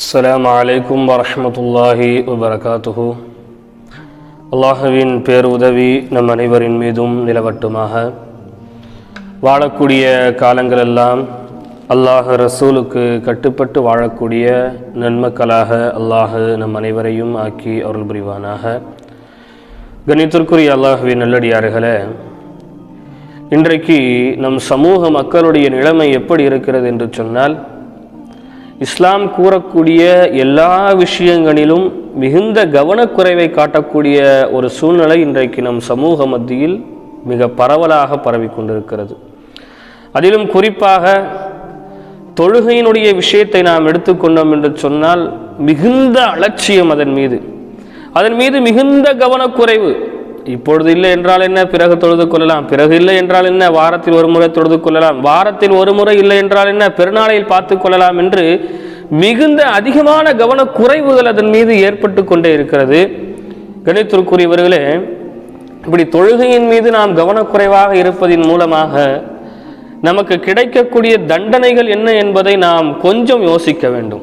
அஸ்லாம் வலைக்கம் வரமத்துல்லாஹி வபரகாத்துஹு அல்லாஹுவின் பேருதவி நம் அனைவரின் மீதும் நிலவட்டுமாக. வாழக்கூடிய காலங்களெல்லாம் அல்லாஹ் ரசூலுக்கு கட்டுப்பட்டு வாழக்கூடிய நன்மக்களாக அல்லாஹு நம் அனைவரையும் ஆக்கி அருள் புரிவானாக. கணித்திற்குரிய அல்லாஹுவின் நல்லடியார்களே இன்றைக்கு நம் சமூக மக்களுடைய நிலைமை எப்படி இருக்கிறது என்று சொன்னால் இஸ்லாம் கூறக்கூடிய எல்லா விஷயங்களிலும் மிகுந்த கவனக்குறைவை காட்டக்கூடிய ஒரு சூழ்நிலை இன்றைக்கு நம் சமூக மத்தியில் மிக பரவலாக பரவிக்கொண்டிருக்கிறது அதிலும் குறிப்பாக தொழுகையினுடைய விஷயத்தை நாம் எடுத்துக்கொண்டோம் என்று சொன்னால் மிகுந்த அலட்சியம் அதன் மீது. அதன் மீது மிகுந்த கவனக்குறைவு. இப்பொழுது இல்லை என்றால் என்ன? பிறகு தொழுது கொள்ளலாம். பிறகு இல்லை என்றால் என்ன? வாரத்தில் ஒரு முறை தொழுது கொள்ளலாம். வாரத்தில் ஒரு முறை இல்லை என்றால் என்ன? பெருநாளையில் பார்த்து கொள்ளலாம் என்று மிகுந்த அதிகமான கவனக்குறைவுகள் அதன் மீது ஏற்பட்டு கொண்டே இருக்கிறது. கணித்திற்குரியவர்களே இப்படி தொழுகையின் மீது நாம் கவனக்குறைவாக இருப்பதின் மூலமாக நமக்கு கிடைக்கக்கூடிய தண்டனைகள் என்ன என்பதை நாம் கொஞ்சம் யோசிக்க வேண்டும்.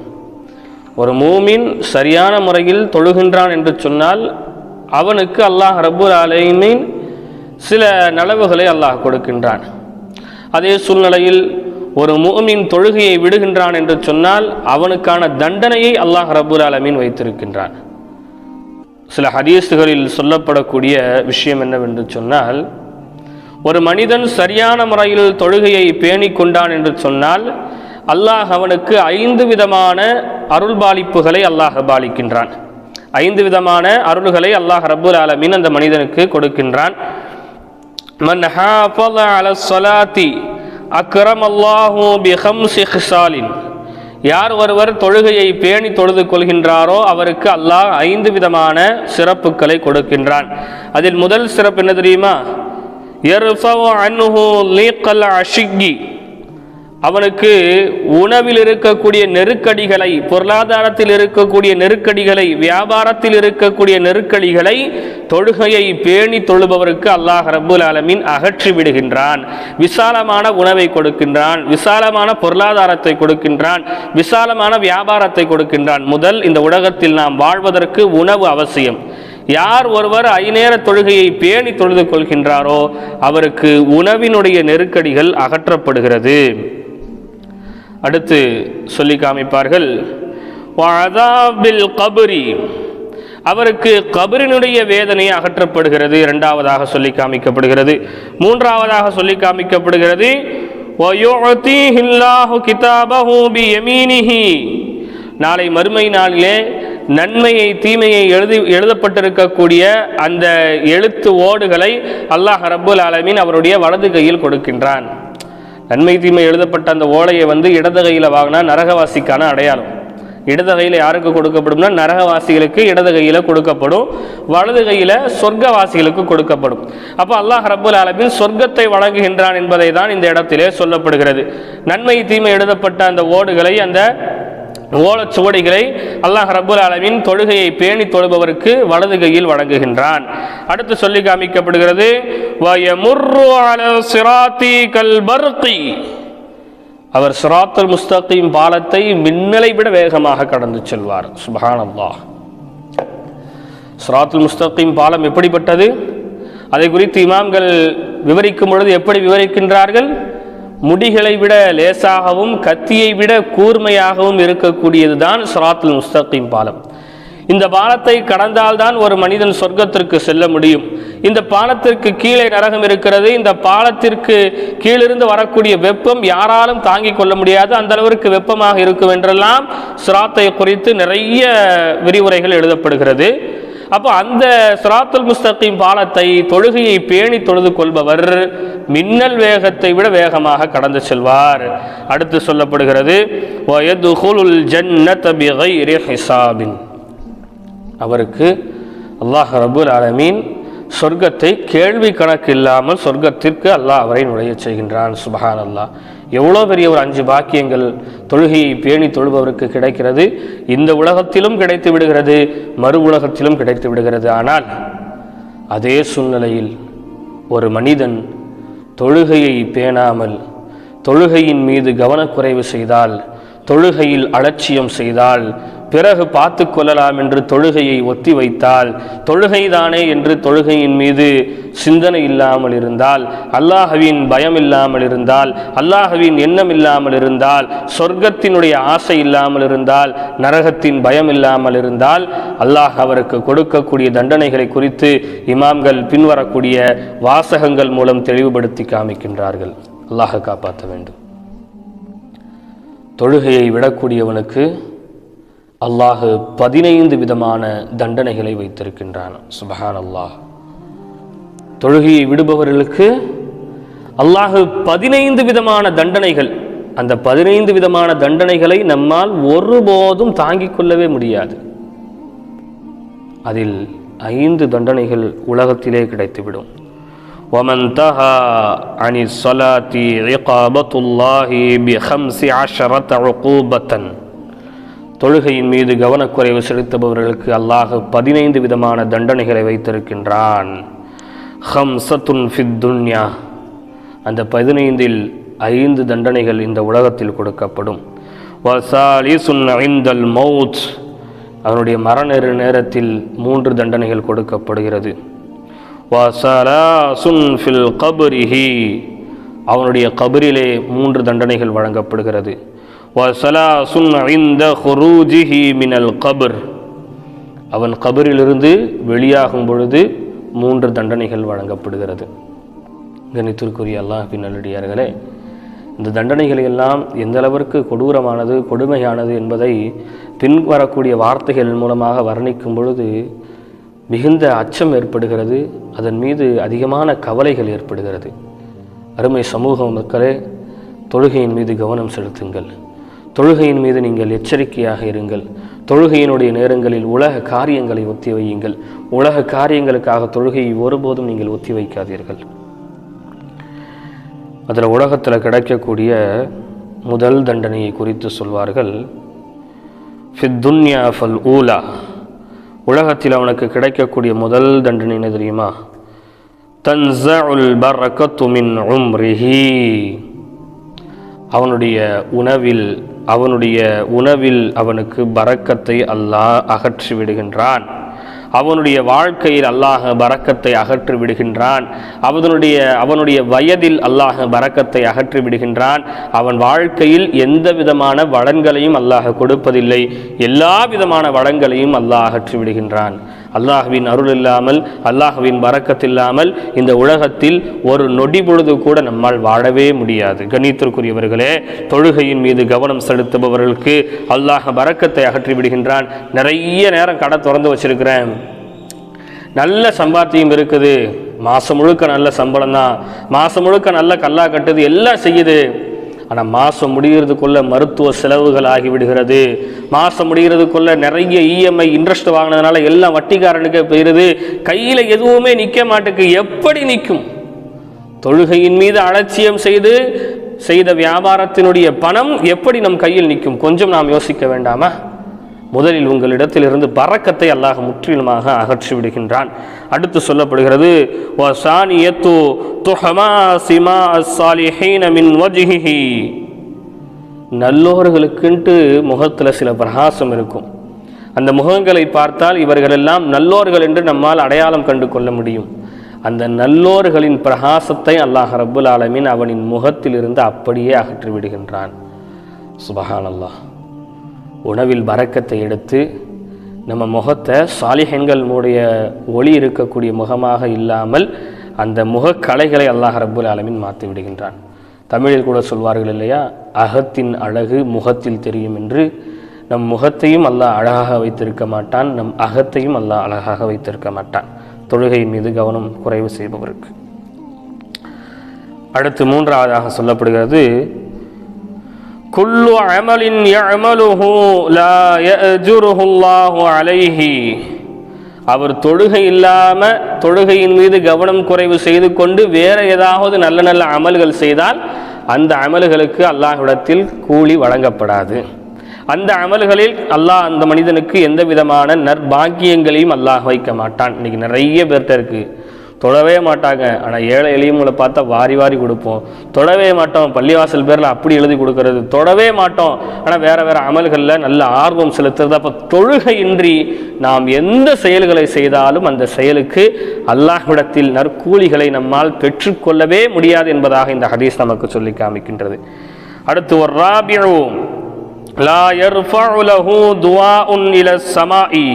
ஒரு மூமின் சரியான முறையில் தொழுகின்றான் என்று சொன்னால் அவனுக்கு அல்லாஹ் ரபுல் அலைமீன் சில நலவுகளை அல்லாஹ் கொடுக்கின்றான். அதே சூழ்நிலையில் ஒரு மூமின் தொழுகையை விடுகின்றான் என்று சொன்னால் அவனுக்கான தண்டனையை அல்லாஹ் ரபுல் அலமீன் வைத்திருக்கின்றான். சில ஹதீஸுகளில் சொல்லப்படக்கூடிய விஷயம் என்னவென்று சொன்னால் ஒரு மனிதன் சரியான முறையில் தொழுகையை பேணி கொண்டான் என்று சொன்னால் அல்லாஹ் அவனுக்கு ஐந்து விதமான அருள்பாலிப்புகளை அல்லாஹ் பாலிக்கின்றான் ஐந்து விதமான அருள்களை அல்லாஹ் ரபுல் ஆலமின் அந்த மனிதனுக்கு கொடுக்கின்றான். மன் அல ஸலாத்தி அக்ரம் அல்லாஹு பி யார் ஒருவர் தொழுகையை பேணி தொழுது கொள்கின்றாரோ அவருக்கு அல்லாஹ் ஐந்து விதமான சிறப்புகளை கொடுக்கின்றான். அதில் முதல் சிறப்பு என்ன தெரியுமா? யர்ஃபவு அன்ஹு லீக்கல் அஷிக்கி. அவனுக்கு உணவில் இருக்கக்கூடிய நெருக்கடிகளை பொருளாதாரத்தில் இருக்கக்கூடிய நெருக்கடிகளை வியாபாரத்தில் இருக்கக்கூடிய நெருக்கடிகளை தொழுகையை பேணி தொழுபவருக்கு அல்லாஹ் ரபுல் ஆலமின் அகற்றி விடுகின்றான். விசாலமான உணவை கொடுக்கின்றான் விசாலமான பொருளாதாரத்தை கொடுக்கின்றான் விசாலமான வியாபாரத்தை கொடுக்கின்றான். முதல் இந்த உலகத்தில் நாம் வாழ்வதற்கு உணவு அவசியம். யார் ஒருவர் ஐநேர தொழுகையை பேணி தொழுது கொள்கின்றாரோ அவருக்கு உணவினுடைய நெருக்கடிகள் அகற்றப்படுகிறது. அடுத்து சொல்லி காமிப்பார்கள். வாதாபில் கபுரி. அவருக்கு கபரினுடைய வேதனை அகற்றப்படுகிறது. இரண்டாவதாக சொல்லி காமிக்கப்படுகிறது. மூன்றாவதாக சொல்லி காமிக்கப்படுகிறது. நாளை மறுமை நாளிலே நன்மையை தீமையை எழுதி எழுதப்பட்டிருக்கக்கூடிய அந்த எழுத்து ஓடுகளை அல்லாஹ் ரபுல் ஆலமீன் அவருடைய வலது கையில் கொடுக்கின்றான். நன்மை தீமை எழுதப்பட்ட அந்த ஓலையை வந்து இடது கையில் வாங்கினா நரகவாசிக்கான அடையாளம். இடது கையில் யாருக்கு கொடுக்கப்படும்னா நரகவாசிகளுக்கு இடது கையில் கொடுக்கப்படும் வலது கையில் சொர்க்கவாசிகளுக்கு கொடுக்கப்படும். அப்போ அல்லாஹ் ரபுல் ஆலமின் சொர்க்கத்தை வழங்குகின்றான் என்பதை தான் இந்த இடத்திலே சொல்லப்படுகிறது. நன்மை தீமை எழுதப்பட்ட அந்த ஓடுகளை அந்த ஓலச்சுவடிகளை அல்லாஹ் ரபுல் ஆலமின் தொழுகையை பேணி தொழுபவருக்கு வலது கையில் வழங்குகின்றான். அடுத்து சொல்லி காமிக்கப்படுகிறது வயமுர்ரு அல சிராத்தி கல் அவர் சிராத்துல் முஸ்தகிம் பாலத்தை மின்னலை விட வேகமாக கடந்து செல்வார். சுபஹான் சிராத்துல் முஸ்தகிம் பாலம் எப்படிப்பட்டது? அதை குறித்து இமாம்கள் விவரிக்கும் பொழுது எப்படி விவரிக்கின்றார்கள்? முடிகளை விட லேசாகவும் கத்தியை விட கூர்மையாகவும் இருக்கக்கூடியது தான் சிராத்துல் முஸ்தகீம் பாலம். இந்த பாலத்தை கடந்தால்தான் ஒரு மனிதன் சொர்க்கத்திற்கு செல்ல முடியும். இந்த பாலத்திற்கு கீழே நரகம் இருக்கிறது. இந்த பாலத்திற்கு கீழிருந்து வரக்கூடிய வெப்பம் யாராலும் தாங்கிக் கொள்ள முடியாது. அந்த அளவிற்கு வெப்பமாக இருக்கும் என்றெல்லாம் சிராத்தை குறித்து நிறைய விரிவுரைகள் எழுதப்படுகிறது. அப்போ அந்த சிராத்துல் முஸ்தகீம் பாலத்தை தொழுகையை பேணி தொழுது கொள்பவர் மின்னல் வேகத்தை விட வேகமாக கடந்து செல்வார். அடுத்து சொல்லப்படுகிறது வயதுகுலுல் ஜன்னத பிகைரி அவருக்கு அல்லாஹ் ரபுல் ஆலமீன் சொர்க்கத்தை கேள்வி கணக்கு இல்லாமல் சொர்க்கத்திற்கு அல்லாஹ் அவரை நுழைய செய்கின்றான் சுபஹான் அல்லாஹ் எவ்வளோ பெரிய ஒரு அஞ்சு பாக்கியங்கள் தொழுகையை பேணி தொழுபவருக்கு கிடைக்கிறது? இந்த உலகத்திலும் கிடைத்து விடுகிறது மறு உலகத்திலும் கிடைத்து விடுகிறது. ஆனால் அதே சூழ்நிலையில் ஒரு மனிதன் தொழுகையை பேணாமல் தொழுகையின் மீது கவனக்குறைவு செய்தால் தொழுகையில் அலட்சியம் செய்தால் பிறகு பார்த்து கொள்ளலாம் என்று தொழுகையை ஒத்தி வைத்தால் தொழுகைதானே என்று தொழுகையின் மீது சிந்தனை இல்லாமல் இருந்தால் அல்லாஹவின் பயம் இல்லாமல் இருந்தால் அல்லாஹவின் எண்ணம் இல்லாமல் இருந்தால் சொர்க்கத்தினுடைய ஆசை இல்லாமல் இருந்தால் நரகத்தின் பயம் இல்லாமல் இருந்தால் அல்லாஹ் அவருக்கு கொடுக்கக்கூடிய தண்டனைகளை குறித்து இமாம்கள் பின்வரக்கூடிய வாசகங்கள் மூலம் தெளிவுபடுத்தி காமிக்கின்றார்கள். அல்லாஹ் காப்பாற்ற வேண்டும். தொழுகையை விடக்கூடியவனுக்கு அல்லாஹு பதினைந்து விதமான தண்டனைகளை வைத்திருக்கின்றான் சுபஹான் அல்லாஹ் தொழுகையை விடுபவர்களுக்கு அல்லாஹு பதினைந்து விதமான தண்டனைகள் அந்த பதினைந்து விதமான தண்டனைகளை நம்மால் ஒருபோதும் தாங்கிக் கொள்ளவே முடியாது அதில் ஐந்து தண்டனைகள் உலகத்திலே கிடைத்துவிடும் ومن تهى عن الصلاة عقابة الله بخمس عشرة عقوبة தொழுகையின் மீது கவனக்குறைவு செலுத்துபவர்களுக்கு அல்லாஹ் பதினைந்து விதமான தண்டனைகளை வைத்திருக்கின்றான். ஹம்சத்துன் ஃபித் துன்யா. அந்த பதினைந்தில் ஐந்து தண்டனைகள் இந்த உலகத்தில் கொடுக்கப்படும். வசாலிசுன் ஐந்தல் மவுத் அவனுடைய மரண நேரத்தில் மூன்று தண்டனைகள் கொடுக்கப்படுகிறது. வசலாசுன் ஃபில் கபரிஹி. அவனுடைய கபரிலே மூன்று தண்டனைகள் வழங்கப்படுகிறது. மினல் கபர். அவன் கபரிலிருந்து வெளியாகும் பொழுது மூன்று தண்டனைகள் வழங்கப்படுகிறது. கணித்திற்குரிய அல்லாஹின் நல்லடியார்களே இந்த தண்டனைகள் எல்லாம் எந்தளவிற்கு கொடூரமானது கொடுமையானது என்பதை பின்வரக்கூடிய வார்த்தைகள் மூலமாக வர்ணிக்கும் பொழுது மிகுந்த அச்சம் ஏற்படுகிறது அதன் மீது அதிகமான கவலைகள் ஏற்படுகிறது. அருமை சமூக மக்களே தொழுகையின் மீது கவனம் செலுத்துங்கள். தொழுகையின் மீது நீங்கள் எச்சரிக்கையாக இருங்கள். தொழுகையினுடைய நேரங்களில் உலக காரியங்களை ஒத்தி வையுங்கள். உலக காரியங்களுக்காக தொழுகையை ஒருபோதும் நீங்கள் ஒத்தி வைக்காதீர்கள். அதில் உலகத்தில் கிடைக்கக்கூடிய முதல் தண்டனையை குறித்து சொல்வார்கள். ஃபித்துன்யா ஃபல் ஊலா. உலகத்தில் அவனுக்கு கிடைக்கக்கூடிய முதல் தண்டனை என்ன தெரியுமா? தன்சஉல் பரக்கத்து மின் உம்ரிஹி. அவனுடைய உணவில் அவனுடைய உணவில் அவனுக்கு பரக்கத்தை அல்லாஹ் அகற்றி விடுகின்றான் அவனுடைய வாழ்க்கையில் அல்லாஹ் பறக்கத்தை அகற்றி விடுகின்றான் அவனுடைய அவனுடைய வயதில் அல்லாஹ் பறக்கத்தை அகற்றி விடுகின்றான் அவன் வாழ்க்கையில் எந்த விதமான வளங்களையும் அல்லாஹ் கொடுப்பதில்லை. எல்லா விதமான வளங்களையும் அல்லாஹ் அகற்றி விடுகின்றான் அல்லாஹுவின் அருள் இல்லாமல் அல்லாஹுவின் வரக்கத்தில்லாமல் இந்த உலகத்தில் ஒரு நொடி பொழுது கூட நம்மால் வாழவே முடியாது. கணித்திற்குரியவர்களே தொழுகையின் மீது கவனம் செலுத்துபவர்களுக்கு அல்லாஹ் வரக்கத்தை அகற்றி விடுகின்றான். நிறைய நேரம் கடை திறந்து வச்சிருக்கிறேன். நல்ல சம்பாத்தியம் இருக்குது. மாதம் முழுக்க நல்ல சம்பளம் தான் மாதம் முழுக்க நல்ல கல்லா கட்டுது எல்லாம் செய்யுது. ஆனால் மாதம் முடிகிறதுக்குள்ள மருத்துவ செலவுகள் ஆகிவிடுகிறது. மாதம் முடிகிறதுக்குள்ள நிறைய இஎம்ஐ இன்ட்ரெஸ்ட் வாங்கினதுனால எல்லாம் வட்டிக்காரனுக்கே போயிடுது கையில் எதுவுமே நிற்க மாட்டுக்கு. எப்படி நிற்கும் தொழுகையின் மீது அலட்சியம் செய்து செய்த வியாபாரத்தினுடைய பணம் எப்படி நம் கையில் நிற்கும் கொஞ்சம் நாம் யோசிக்க வேண்டாமா? முதலில் உங்களிடத்திலிருந்து பறக்கத்தை அல்லாஹ் முற்றிலுமாக அகற்றி விடுகின்றான். அடுத்து சொல்லப்படுகிறது நல்லோர்களுக்குன்ட்டு முகத்தில் சில பிரகாசம் இருக்கும். அந்த முகங்களை பார்த்தால் இவர்களெல்லாம் நல்லோர்கள் என்று நம்மால் அடையாளம் கண்டு கொள்ள முடியும். அந்த நல்லோர்களின் பிரகாசத்தை அல்லாஹ் ரபுல் ஆலமின் அவனின் முகத்திலிருந்து அப்படியே அகற்றி விடுகின்றான் சுபஹான் அல்லாஹ் உணவில் பறக்கத்தை எடுத்து நம்ம முகத்தை சாலிஹன்கள் மூடைய ஒளி இருக்கக்கூடிய முகமாக இல்லாமல் அந்த முகக்கலைகளை அல்லாஹ் ரபுல் ஆலமின் மாற்றி விடுகின்றான். தமிழில் கூட சொல்வார்கள் இல்லையா? அகத்தின் அழகு முகத்தில் தெரியும் என்று. நம் முகத்தையும் அல்லாஹ் அழகாக வைத்திருக்க மாட்டான். நம் அகத்தையும் அல்லாஹ் அழகாக வைத்திருக்க மாட்டான். தொழுகை மீது கவனம் குறைவு செய்பவருக்கு. அடுத்து மூன்றாவதாக சொல்லப்படுகிறது குல்லு அமலின் யஅமலுஹு லா யஅஜுருஹு அல்லாஹு அலைஹி. அவர் தொழுகை இல்லாம தொழுகையின் மீது கவனம் குறைவு செய்து கொண்டு வேற ஏதாவது நல்ல நல்ல அமல்கள் செய்தால் அந்த அமல்களுக்கு அல்லாஹ்விடத்தில் கூலி வழங்கப்படாது. அந்த அமல்களில் அல்லாஹ் அந்த மனிதனுக்கு எந்த விதமான நற்பாக்கியங்களையும் அல்லாஹ் வைக்க மாட்டான். இன்னைக்கு நிறைய பேர்கிட்ட இருக்குது தொடவே மாட்டாங்க. ஆனால் ஏழை எளியவங்களை பார்த்தா வாரி வாரி கொடுப்போம். தொடவே மாட்டோம். பள்ளிவாசல் பேரில் அப்படி எழுதி கொடுக்கறது. தொடவே மாட்டோம். ஆனால் வேற வேற அமல்களில் நல்ல ஆர்வம் செலுத்துறது. அப்போ தொழுகையின்றி நாம் எந்த செயல்களை செய்தாலும் அந்த செயலுக்கு அல்லாஹ்விடத்தில் நற்கூலிகளை நம்மால் பெற்றுக்கொள்ளவே முடியாது என்பதாக இந்த ஹதீஸ் நமக்கு சொல்லி காமிக்கின்றது. அடுத்து ஒரு ராபியு லா யர்ஃபஉ லஹு உன் இல ஸமாஇ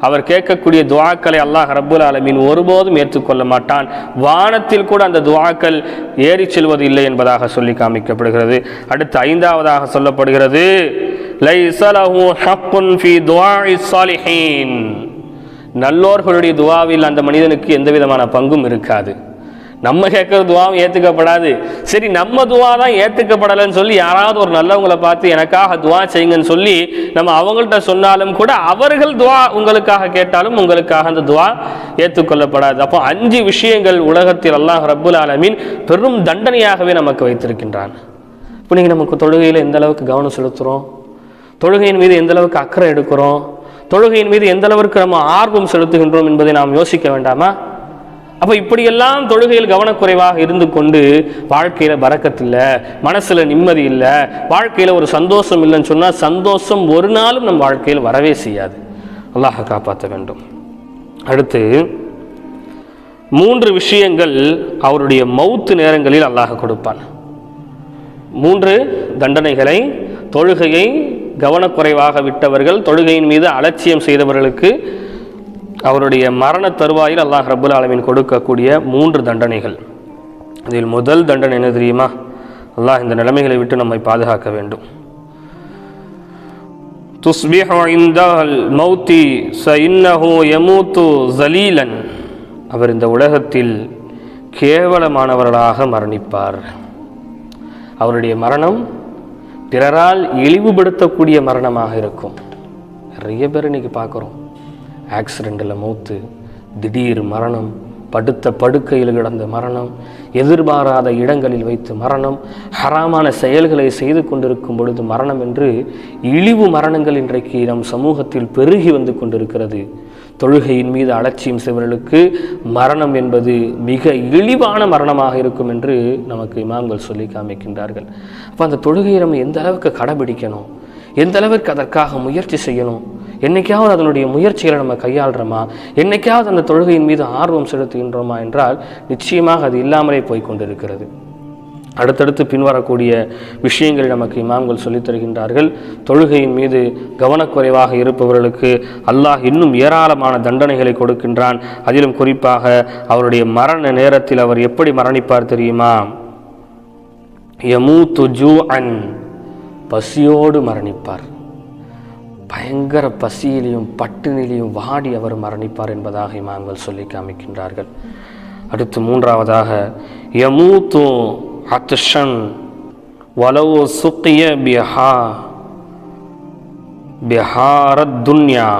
அவர் கேட்கக்கூடிய துவாக்களை அல்லாஹ் ரப்புல் ஆலமீன் ஒருபோதும் ஏற்றுக்கொள்ள மாட்டான். வானத்தில் கூட அந்த துவாக்கள் ஏறி செல்வது இல்லை என்பதாக சொல்லி காமிக்கப்படுகிறது. அடுத்து ஐந்தாவதாக சொல்லப்படுகிறது. நல்லோர்களுடைய துவாவில் அந்த மனிதனுக்கு எந்த விதமான பங்கும் இருக்காது. நம்ம கேட்குற துவாவும் ஏற்றுக்கப்படாது சரி நம்ம துவா தான் ஏற்றுக்கப்படலைன்னு சொல்லி யாராவது ஒரு நல்லவங்களை பார்த்து எனக்காக துவா செய்யுங்கன்னு சொல்லி நம்ம அவங்கள்ட்ட சொன்னாலும் கூட அவர்கள் துவா உங்களுக்காக கேட்டாலும் உங்களுக்காக அந்த துவா ஏற்றுக்கொள்ளப்படாது அப்போ அஞ்சு விஷயங்கள் உலகத்தில் அல்லாஹ் ரப்புல் ஆலமீன் பெரும் தண்டனையாகவே நமக்கு வைத்திருக்கின்றான். இப்போ நீங்கள் நமக்கு தொழுகையில் எந்த அளவுக்கு கவனம் செலுத்துகிறோம் தொழுகையின் மீது எந்த அளவுக்கு அக்கறை எடுக்கிறோம்? தொழுகையின் மீது எந்த அளவுக்கு நம்ம ஆர்வம் செலுத்துகின்றோம் என்பதை நாம் யோசிக்க வேண்டாமா? அப்போ இப்படியெல்லாம் தொழுகையில் கவனக்குறைவாக இருந்து கொண்டு வாழ்க்கையில் பறக்கத்தில்லை மனசில் நிம்மதி இல்லை வாழ்க்கையில் ஒரு சந்தோஷம் இல்லைன்னு சொன்னால் சந்தோஷம் ஒரு நாளும் நம் வாழ்க்கையில் வரவே செய்யாது. அல்லாஹ காப்பாற்ற வேண்டும். அடுத்து மூன்று விஷயங்கள் அவருடைய மௌத்து நேரங்களில் அல்லாஹ் கொடுப்பான். மூன்று தண்டனைகளை தொழுகையை கவனக்குறைவாக விட்டவர்கள் தொழுகையின் மீது அலட்சியம் செய்தவர்களுக்கு அவருடைய மரண தருவாயில் அல்லாஹ் ரபுல் ஆலமின் கொடுக்கக்கூடிய மூன்று தண்டனைகள். இதில் முதல் தண்டனை என்ன தெரியுமா? அல்லாஹ் இந்த நிலைமைகளை விட்டு நம்மை பாதுகாக்க வேண்டும். துஸ்பிஹு இந்தல் மௌத்தி ச யமூத்து ஜலீலன். அவர் இந்த உலகத்தில் கேவலமானவர்களாக மரணிப்பார். அவருடைய மரணம் பிறரால் இழிவுபடுத்தக்கூடிய மரணமாக இருக்கும். நிறைய பேர் இன்னைக்கு பார்க்குறோம். ஆக்சிடெண்ட்டில் மூத்து திடீர் மரணம் படுத்த படுக்கையில் கிடந்த மரணம் எதிர்பாராத இடங்களில் வைத்து மரணம் ஹராமான செயல்களை செய்து கொண்டிருக்கும் பொழுது மரணம் என்று இழிவு மரணங்கள் இன்றைக்கு நம் சமூகத்தில் பெருகி வந்து கொண்டிருக்கிறது. தொழுகையின் மீது அலட்சியம் செய்வர்களுக்கு மரணம் என்பது மிக இழிவான மரணமாக இருக்கும் என்று நமக்கு இமாம்கள் சொல்லி காமிக்கின்றார்கள். அப்போ அந்த தொழுகையை நம்ம எந்த அளவுக்கு கடைபிடிக்கணும்? எந்த அளவிற்கு அதற்காக முயற்சி செய்யணும்? என்னைக்காவது அதனுடைய முயற்சிகளை நம்ம கையாளுறோமா? என்னைக்காவது அந்த தொழுகையின் மீது ஆர்வம் செலுத்துகின்றோமா என்றால் நிச்சயமாக அது இல்லாமலே போய்கொண்டிருக்கிறது அடுத்தடுத்து பின்வரக்கூடிய விஷயங்களை நமக்கு இமாம்கள் சொல்லித் தருகின்றார்கள். தொழுகையின் மீது கவனக்குறைவாக இருப்பவர்களுக்கு அல்லாஹ் இன்னும் ஏராளமான தண்டனைகளை கொடுக்கின்றான். அதிலும் குறிப்பாக அவருடைய மரண நேரத்தில் அவர் எப்படி மரணிப்பார் தெரியுமா? யமூத்து ஜூ அன் பசியோடு மரணிப்பார். பயங்கர பசியிலையும் பட்டினிலையும் வாடி அவர் மரணிப்பார் என்பதாக இமாம்கள் சொல்லி காமிக்கின்றார்கள். அடுத்து மூன்றாவதாக யமூத்து அத்ஷன் வலவு சுக்கிய பிஹா பிஹாரத் துன்யா.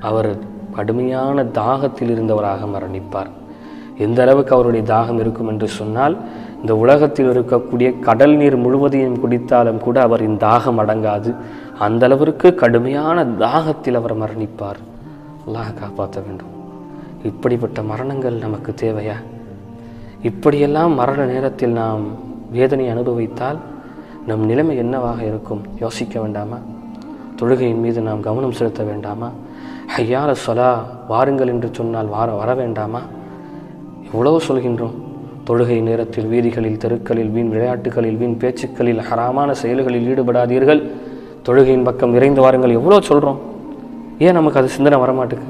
அவர் கடுமையான தாகத்தில் இருந்தவராக மரணிப்பார். எந்த அளவுக்கு அவருடைய தாகம் இருக்கும் என்று சொன்னால் இந்த உலகத்தில் இருக்கக்கூடிய கடல் நீர் முழுவதையும் குடித்தாலும் கூட அவரின் தாகம் அடங்காது. அந்த அளவிற்கு கடுமையான தாகத்தில் அவர் மரணிப்பார். அல்லாஹ் காப்பாற்ற வேண்டும். இப்படிப்பட்ட மரணங்கள் நமக்கு தேவையா? இப்படியெல்லாம் மரண நேரத்தில் நாம் வேதனை அனுபவித்தால் நம் நிலைமை என்னவாக இருக்கும்? யோசிக்க வேண்டாமா? தொழுகையின் மீது நாம் கவனம் செலுத்த வேண்டாமா? ஐயார சொலா வாருங்கள் என்று சொன்னால் வார வர வேண்டாமா? எவ்வளவு சொல்கின்றோம்? தொழுகை நேரத்தில் வீதிகளில் தெருக்களில் வீண் விளையாட்டுகளில் வீண் பேச்சுக்களில் ஹராமான செயல்களில் ஈடுபடாதீர்கள். தொழுகையின் பக்கம் விரைந்து வாருங்கள். எவ்வளோ சொல்கிறோம் ஏன் நமக்கு அது சிந்தனை வரமாட்டுக்கு?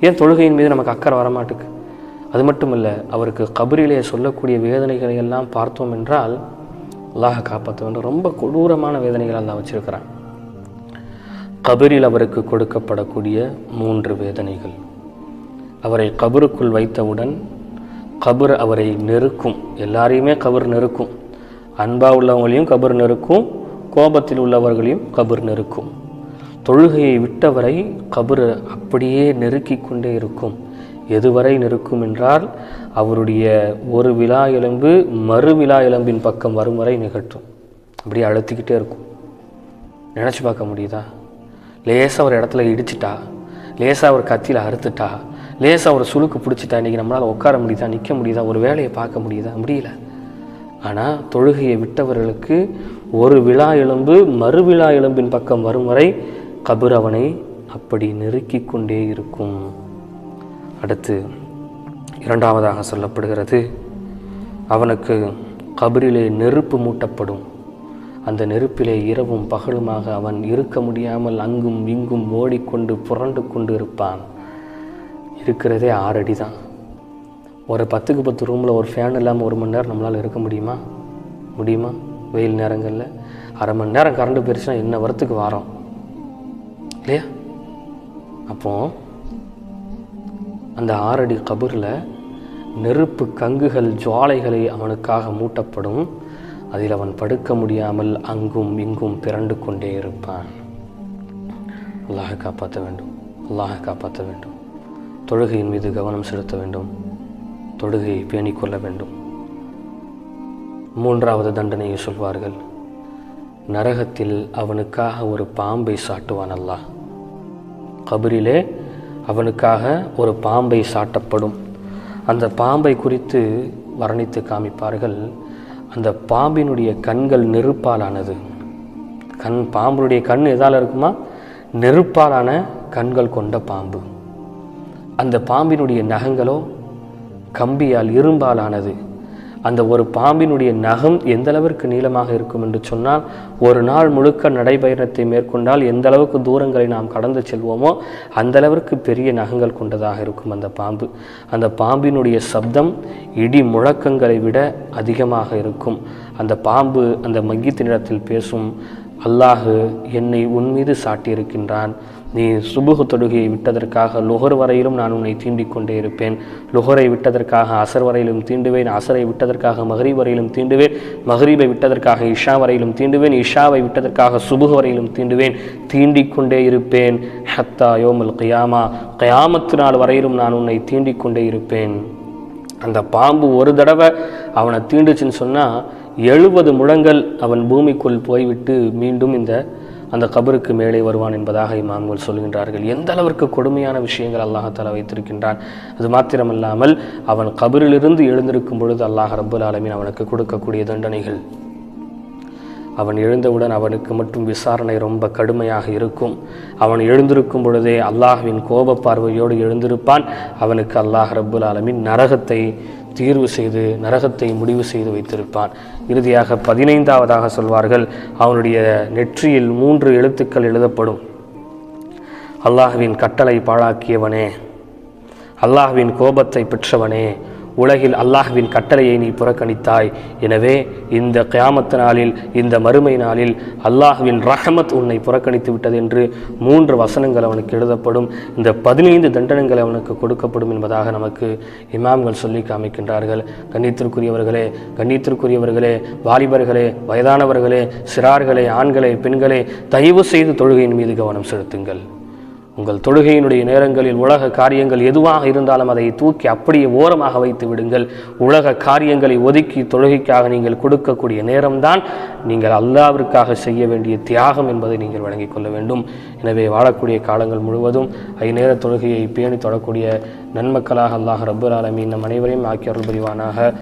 ஏன் தொழுகையின் மீது நமக்கு அக்கறை வரமாட்டுக்கு? அது மட்டும் இல்லை அவருக்கு கபரிலே சொல்லக்கூடிய வேதனைகளை எல்லாம் பார்த்தோம் என்றால் அல்லாஹ் காப்பாற்ற வேண்டும். ரொம்ப கொடூரமான வேதனைகள் அல்லாஹ் வச்சுருக்கிறான். கபரில் அவருக்கு கொடுக்கப்படக்கூடிய மூன்று வேதனைகள். அவரை கபருக்குள் வைத்தவுடன் கபர் அவரை நெருக்கும். எல்லாரையுமே கபர் நெருக்கும். அன்பா உள்ளவங்களையும் கபர் நெருக்கும். கோபத்தில் உள்ளவர்களையும் கபர் நெருக்கும். தொழுகையை விட்டவரை கபர் அப்படியே நெருக்கி கொண்டே இருக்கும். எதுவரை நெருக்கும் என்றால் அவருடைய ஒரு விழா எலும்பு மறு விழா எலும்பின் பக்கம் வரும் வரை நிகழ்த்தும். அப்படியே அழுத்திக்கிட்டே இருக்கும். நினச்சி பார்க்க முடியுதா? லேசாக ஒரு இடத்துல இடிச்சிட்டா? லேசாக ஒரு கத்தியில் அறுத்துட்டா? லேசாக ஒரு சுழுக்கு பிடிச்சிட்டா? இன்றைக்கி நம்மளால் உட்கார முடியுதா? நிற்க முடியுதா? ஒரு வேலையை பார்க்க முடியுதா? முடியல. ஆனால் தொழுகையை விட்டவர்களுக்கு ஒரு விழா எலும்பு மறு விழா எலும்பின் பக்கம் வரும் வரை கபர் அவனை அப்படி நெருக்கிக் கொண்டே இருக்கும். அடுத்து இரண்டாவதாக சொல்லப்படுகிறது அவனுக்கு கபரிலே நெருப்பு மூட்டப்படும். அந்த நெருப்பிலே இரவும் பகலுமாக அவன் இருக்க முடியாமல் அங்கும் இங்கும் ஓடிக்கொண்டு புரண்டு கொண்டு இருப்பான். இருக்கிறதே ஆறடி தான். ஒரு பத்துக்கு பத்து ரூமில் ஒரு ஃபேன் இல்லாமல் ஒரு மணி நேரம் நம்மளால் இருக்க முடியுமா? முடியுமா? வெயில் நேரங்களில் அரை மணி நேரம் கரண்ட் போயிடுச்சுன்னா என்ன வரத்துக்கு வாரம். இல்லையா? அப்போ அந்த ஆறடி கபரில் நெருப்பு கங்குகள் ஜுவாலைகளை அவனுக்காக மூட்டப்படும். அதில் அவன் படுக்க முடியாமல் அங்கும் இங்கும் பிறண்டு கொண்டே இருப்பான். அல்லாஹ காப்பாற்ற வேண்டும். அல்லாஹ காப்பாற்ற வேண்டும். தொழுகையின் மீது கவனம் செலுத்த வேண்டும். தொழுகையை பேணிக்கொள்ள வேண்டும். மூன்றாவது தண்டனையை சொல்வார்கள். நரகத்தில் அவனுக்காக ஒரு பாம்பை சாட்டுவான் அல்லாஹ். கபரிலே அவனுக்காக ஒரு பாம்பை சாட்டப்படும். அந்த பாம்பை குறித்து வர்ணித்து காமிப்பார்கள். அந்த பாம்பினுடைய கண்கள் நெருப்பாலானது. கண் பாம்பினுடைய கண் எதால் இருக்குமா? நெருப்பாலான கண்கள் கொண்ட பாம்பு. அந்த பாம்பினுடைய நகங்களோ கம்பியால் இரும்பாலானது. அந்த ஒரு பாம்பினுடைய நகம் எந்த அளவிற்கு நீளமாக இருக்கும் என்று சொன்னால் ஒரு நாள் முழுக்க நடைபயணத்தை மேற்கொண்டால் எந்த அளவுக்கு தூரங்களை நாம் கடந்து செல்வோமோ அந்த அளவிற்கு பெரிய நகங்கள் கொண்டதாக இருக்கும் அந்த பாம்பு. அந்த பாம்பினுடைய சப்தம் இடி முழக்கங்களை விட அதிகமாக இருக்கும். அந்த பாம்பு அந்த மையத்தினிடத்தில் பேசும் அல்லாஹு என்னை உன் மீது சாட்டியிருக்கின்றான். நீ சுபுகு தொடுகையை விட்டதற்காக லுகர் வரையிலும் நான் உன்னை தீண்டிக் கொண்டே இருப்பேன். லுகரை விட்டதற்காக அசர் வரையிலும் தீண்டுவேன். அசரை விட்டதற்காக மஹரீப் வரையிலும் தீண்டுவேன். மஹரீபை விட்டதற்காக இஷா வரையிலும் தீண்டுவேன். இஷாவை விட்டதற்காக சுபுகு வரையிலும் தீண்டுவேன். தீண்டிக் கொண்டே இருப்பேன். ஹத்தா யோமல் கயாமா. கயாமத்து நாள் வரையிலும் நான் உன்னை தீண்டிக் கொண்டே இருப்பேன். அந்த பாம்பு ஒரு தடவை அவனை தீண்டுச்சுன்னு சொன்னால் எழுபது முழங்கள் அவன் பூமிக்குள் போய்விட்டு மீண்டும் இந்த அந்த கபருக்கு மேலே வருவான் என்பதாக இமாம்கள் சொல்கின்றார்கள். எந்த அளவிற்கு கொடுமையான விஷயங்கள் அல்லாஹால வைத்திருக்கின்றான்? அது மாத்திரமல்லாமல் அவன் கபரிலிருந்து எழுந்திருக்கும் பொழுது அல்லாஹ் ரபுல் ஆலமின் அவனுக்கு கொடுக்கக்கூடிய தண்டனைகள். அவன் எழுந்தவுடன் அவனுக்கு மட்டும் விசாரணை ரொம்ப கடுமையாக இருக்கும். அவன் எழுந்திருக்கும் பொழுதே அல்லாஹ்வின் கோப பார்வையோடு எழுந்திருப்பான். அவனுக்கு அல்லாஹ் ரபுல் ஆலமின் நரகத்தை தீர்வு செய்து நரகத்தை முடிவு செய்து வைத்திருப்பான். இறுதியாக பதினைந்தாவதாக சொல்வார்கள் அவனுடைய நெற்றியில் மூன்று எழுத்துக்கள் எழுதப்படும். அல்லாஹ்வின் கட்டளை பாழாக்கியவனே அல்லாஹ்வின் கோபத்தை பெற்றவனே உலகில் அல்லாஹ்வின் கட்டளையை நீ புறக்கணித்தாய். எனவே இந்த கியாமத்து நாளில் இந்த மறுமை நாளில் அல்லாஹ்வின் ரஹமத் உன்னை புறக்கணித்து விட்டது என்று மூன்று வசனங்கள் அவனுக்கு எழுதப்படும். இந்த பதினைந்து தண்டனங்கள் அவனுக்கு கொடுக்கப்படும் என்பதாக நமக்கு இமாம்கள் சொல்லி காமிக்கின்றார்கள். கண்ணியத்திற்குரியவர்களே கண்ணியத்திற்குரியவர்களே வாலிபர்களே வயதானவர்களே சிறார்களே ஆண்களே பெண்களே தயவு செய்து தொழுகையின் மீது கவனம் செலுத்துங்கள். உங்கள் தொழுகையினுடைய நேரங்களில் உலக காரியங்கள் எதுவாக இருந்தாலும் அதை தூக்கி அப்படியே ஓரமாக வைத்து விடுங்கள். உலக காரியங்களை ஒதுக்கி தொழுகைக்காக நீங்கள் கொடுக்கக்கூடிய நேரம்தான் நீங்கள் அல்லாவிற்காக செய்ய வேண்டிய தியாகம் என்பதை நீங்கள் வழங்கிக் கொள்ள வேண்டும். எனவே வாழக்கூடிய காலங்கள் முழுவதும் ஐநேர தொழுகையை பேணி தொடக்கூடிய நன்மக்களாக அல்லாஹ் ரப்பர் ஆலமீன் நம் அனைவரையும் ஆக்கி புரிவானாக.